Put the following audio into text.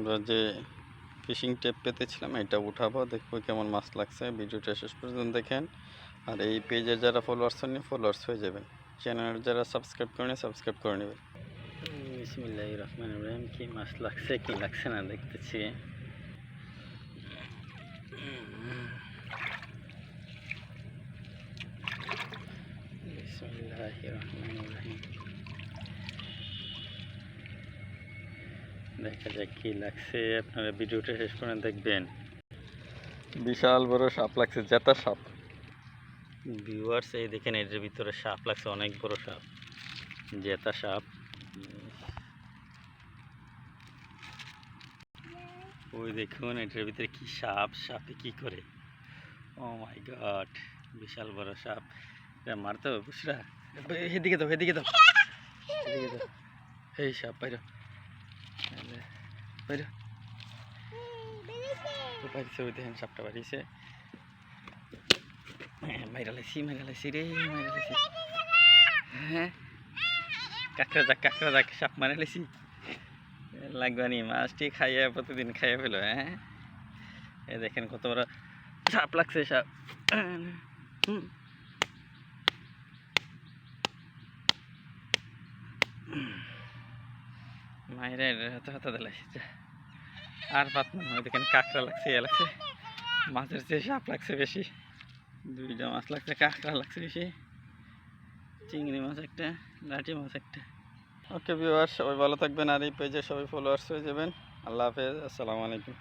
আমরা যে fishing tape পেতেছিলাম, এটা উঠাবো, দেখব কেমন মাছ লাগছে। ভিডিওটা শেষ পর্যন্ত দেখেন। আর এই পেজের যারা ফলোয়ার্স হননি ফলোয়ার্স হয়ে যাবেন। চ্যানেল যারা সাবস্ক্রাইব করেনি সাবস্ক্রাইব করে নেবেন। বিসমিল্লাহ রহমান ইব্রাহিম কি মাছ লাগছে, কি লাগছে না দেখতেছি। বিসমিল্লাহ রহমান ইব্রাহিম দেখা যাক কি লাগছে। আপনারা ভিডিওটা শেষ করে দেখবেন। বিশাল বড় সাপ লাগছে জেতা সাপ। ভিউয়ার্স এই দেখেন এটার ভিতরে সাপ লাগছে অনেক বড় সাপ। জেতা সাপ। ওই দেখুন এটার ভিতরে কি সাপ সাপে কি করে? ও মাই গড বিশাল বড় সাপ। এটা মারতে হবে বুঝরা এদিকে দাও এদিকে দাও। এদিকে দাও। এই সাপ বাইর বাইর। বাড়িছে ওই বাড়িছে মাইরা লাইছি মাইরা লাইছি রে, মাইরা হ্যাঁ কাঁকড়া যাক কাঁকড়া যাক, সাপ মারা লাইছি। লাগবানি মাছটি খাইয়ে, প্রতিদিন খাইয়ে ফেলো হ্যাঁ। এ, দেখেন কত বড় সাপ লাগছে, সাপ। হুম। মায়েরা হাতে হাতে যা। আর পাতলাম না দেখেন কাঁকড়া লাগছে ইয়ে লাগছে। মাছের চেয়ে সাপ লাগছে বেশি, দুইটা মাছ লাগছে, কাঁকড়া লাগছে বেশি। চিংড়ি মাছ একটা, লাঠি মাছ একটা। ওকে ভিউয়ার সবাই ভালো থাকবেন, আর এই পেজে সবাই ফলোয়ার্স হয়ে যাবেন। আল্লাহ হাফেজ, আসসালামু আলাইকুম।